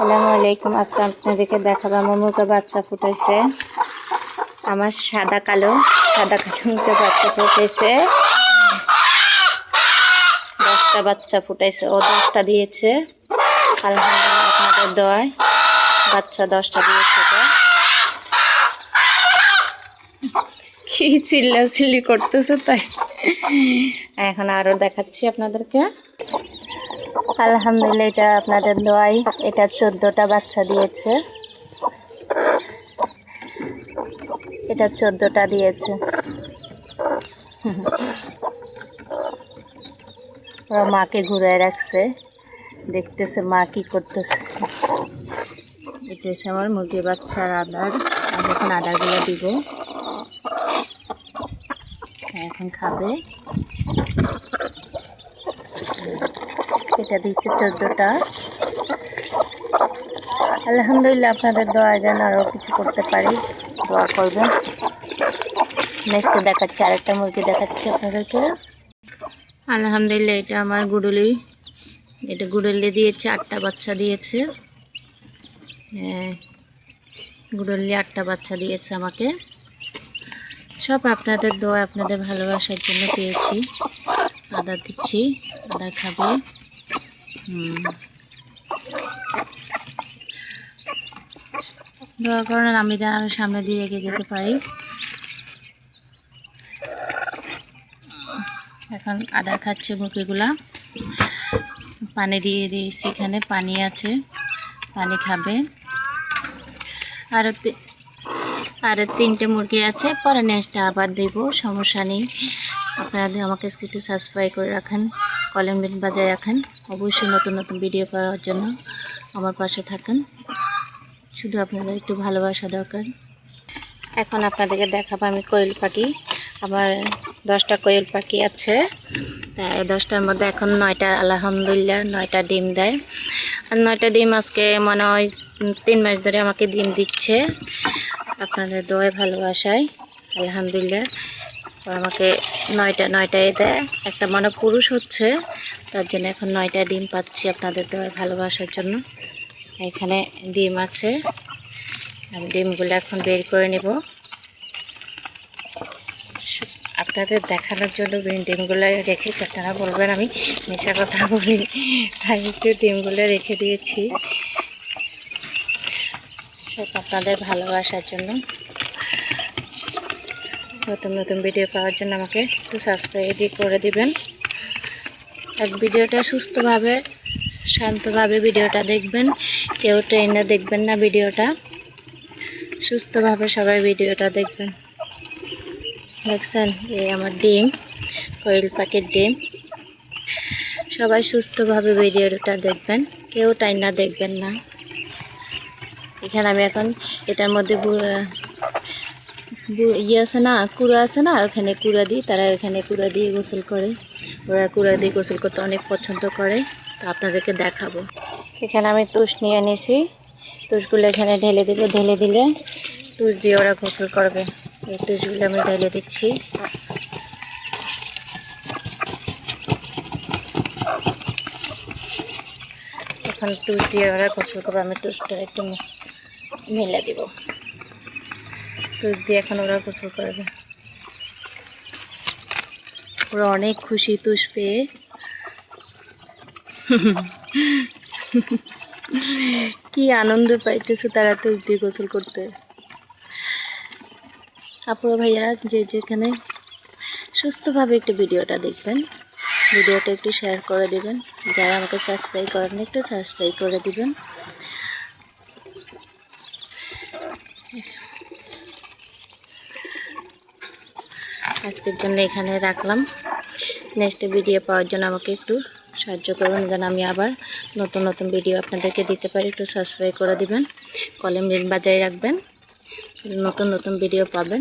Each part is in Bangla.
আসসালামু আলাইকুম। আজকে আপনাদেরকে দেখাবো আমার মুখে বাচ্চা ফুটেছে আমার সাদা কালো সাদা কালো মুখে বাচ্চা ফুটেছে দশটা বাচ্চা ফুটাইছে। ও দশটা দিয়েছে। আলহামদুলিল্লাহ আপনাদের দোয়ায় বাচ্চা দশটা দিয়েছে তো। কি চিল্লা চিল্লি করতেছে তাই? এখন আরও দেখাচ্ছি আপনাদেরকে। আলহামদুলিল্লাহ, এটা আপনাদের দোয়াই। এটা চোদ্দোটা বাচ্চা দিয়েছে। এটা চোদ্দোটা দিয়েছে। ওরা মাকে ঘুরে রাখছে। দেখতেছে মা কি করতেছে। এটা হচ্ছে আমার মুরগি বাচ্চার আদার। আমি এখন আদারগুলো দিব। এখন খাবে। এটা দিচ্ছে চোদ্দোটা। আলহামদুলিল্লাহ আপনাদের দোয়া যেন আরও কিছু করতে পারি। দোয়া করবেন। নেক্সট দেখাচ্ছি, আরেকটা মুরগি দেখাচ্ছি আপনাদেরকে। আলহামদুলিল্লাহ, এটা আমার গুডুলি। এটা গুডুলি দিয়েছে, আটটা বাচ্চা দিয়েছে। হ্যাঁ গুডুলি আটটা বাচ্চা দিয়েছে আমাকে। সব আপনাদের দোয়া, আপনাদের ভালোবাসার জন্য পেয়েছি। আদা দিচ্ছি, আদা খাবে। দোয়া করেন আমি যেন আরও সামনে দিয়ে এগিয়ে যেতে পারি। এখন আদা খাচ্ছে মুরগিগুলা। পানি দিয়ে দিয়েছি এখানে, পানি আছে, পানি খাবে। আরও আরও তিনটে মুরগি আছে, পরে নেক্সটটা আবার দেব, সমস্যা নেই। আপনারা আমাকে একটু সাবস্ক্রাইব করে রাখেন কলেন বিল বাজায় রাখেন, অবশ্যই নতুন নতুন ভিডিও পাওয়ার জন্য আমার পাশে থাকেন। শুধু আপনাদের একটু ভালোবাসা দরকার। এখন আপনাদেরকে দেখাবো আমি কোয়েল পাখি। আমার দশটা কোয়েল পাখি আছে। তাই দশটার মধ্যে এখন নয়টা, আলহামদুলিল্লাহ, নয়টা ডিম দেয়। আর নয়টা ডিম আজকে মনে হয় তিন মাস ধরে আমাকে ডিম দিচ্ছে। আপনাদের দোয়ায় ভালোবাসায়, আলহামদুলিল্লাহ। আমাকে নয়টা, নয়টায় দেয়। একটা মনে পুরুষ হচ্ছে, তার জন্য এখন নয়টা ডিম পাচ্ছি আপনাদের দোয়ায় ভালোবাসার জন্য। এখানে ডিম আছে। আমি ডিমগুলো এখন বের করে নেব। আপনাদের দেখানোর জন্য ডিমগুলো রেখেছি, আপনারা বলবেন আমি মিশা কথা বলি। তাই একটু ডিমগুলো রেখে দিয়েছি। সব আপনাদের ভালোবাসার জন্য। নতুন নতুন ভিডিও পাওয়ার জন্য আমাকে একটু সাবস্ক্রাইব করে দিবেন। আর ভিডিওটা সুস্থভাবে, শান্তভাবে ভিডিওটা দেখবেন। কেউ ট্রেনে দেখবেন না ভিডিওটা সুস্থভাবে সবাই ভিডিওটা দেখবেন। দেখছেন? এই আমার ডিম, কোয়েল পাখির ডিম। সবাই সুস্থভাবে ভিডিওটা দেখবেন। কেউ টাইনা দেখবেন না। এখানে আমি এখন এটার মধ্যে ইয়ে আছে না, কুড়া আছে না, ওখানে কুড়া দিই, তারা এখানে কুড়া দিয়ে গোসল করে। ওরা কুড়া দিয়ে গোসল করতে অনেক পছন্দ করে, তো আপনাদেরকে দেখাবো। এখানে আমি তুষ নিয়ে নিয়েছি তুষগুলো এখানে ঢেলে দিলে ঢেলে দিলে তুষ দিয়ে ওরা গোসল করবে। এই তুষগুলো আমি ঢেলে দিচ্ছি। এখন তুষ দিয়ে ওরা গোসল করবে, আমি তুষটা একটু মেলে দিব। তুষ দিয়ে এখন ওরা গোসল করবে। ওরা অনেক খুশি তুষ পেয়ে। কি আনন্দ পাইতেছে তারা তুষ দিয়ে গোসল করতে। আপুরা ভাইয়ারা যে যেখানে সুস্থভাবে একটু ভিডিওটা দেখবেন, ভিডিওটা একটু শেয়ার করে দেবেন। যারা আমাকে সাবস্ক্রাইব করেন একটু সাবস্ক্রাইব করে দিবেন। আজকের জন্য এখানে রাখলাম। নেক্সট ভিডিও পাওয়ার জন্য আমাকে একটু সাহায্য করবেন, যেন আমি আবার নতুন নতুন ভিডিও আপনাদেরকে দিতে পারি। একটু সাবস্ক্রাইব করে দিবেন, কলেম বাজায় রাখবেন, নতুন নতুন ভিডিও পাবেন।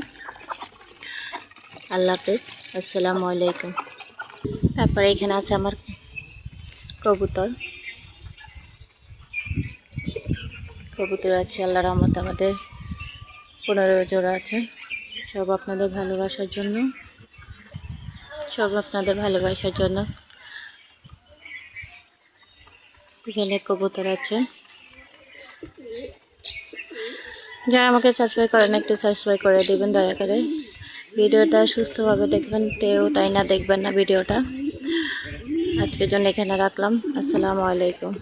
আল্লাহ হাফেজ, আসসালামু আলাইকুম। তারপরে এখানে আছে আমার কবুতর। কবুতর আছে আল্লাহ রহমত আমাদের পনেরো জোড়া আছে। সব আপনাদের ভালোবাসার জন্য। সব আপনাদের ভালোবাসার জন্য। এখানে কবুতর আছে। যারা আমাকে সাবস্ক্রাইব করেন, একটু সাবস্ক্রাইব করে দিবেন দয়া করে। ভিডিওটা সুস্থভাবে দেখবেন টেও টাই না দেখবেন না ভিডিওটা। আজকের জন্য এখানে রাখলাম। আসসালামু আলাইকুম।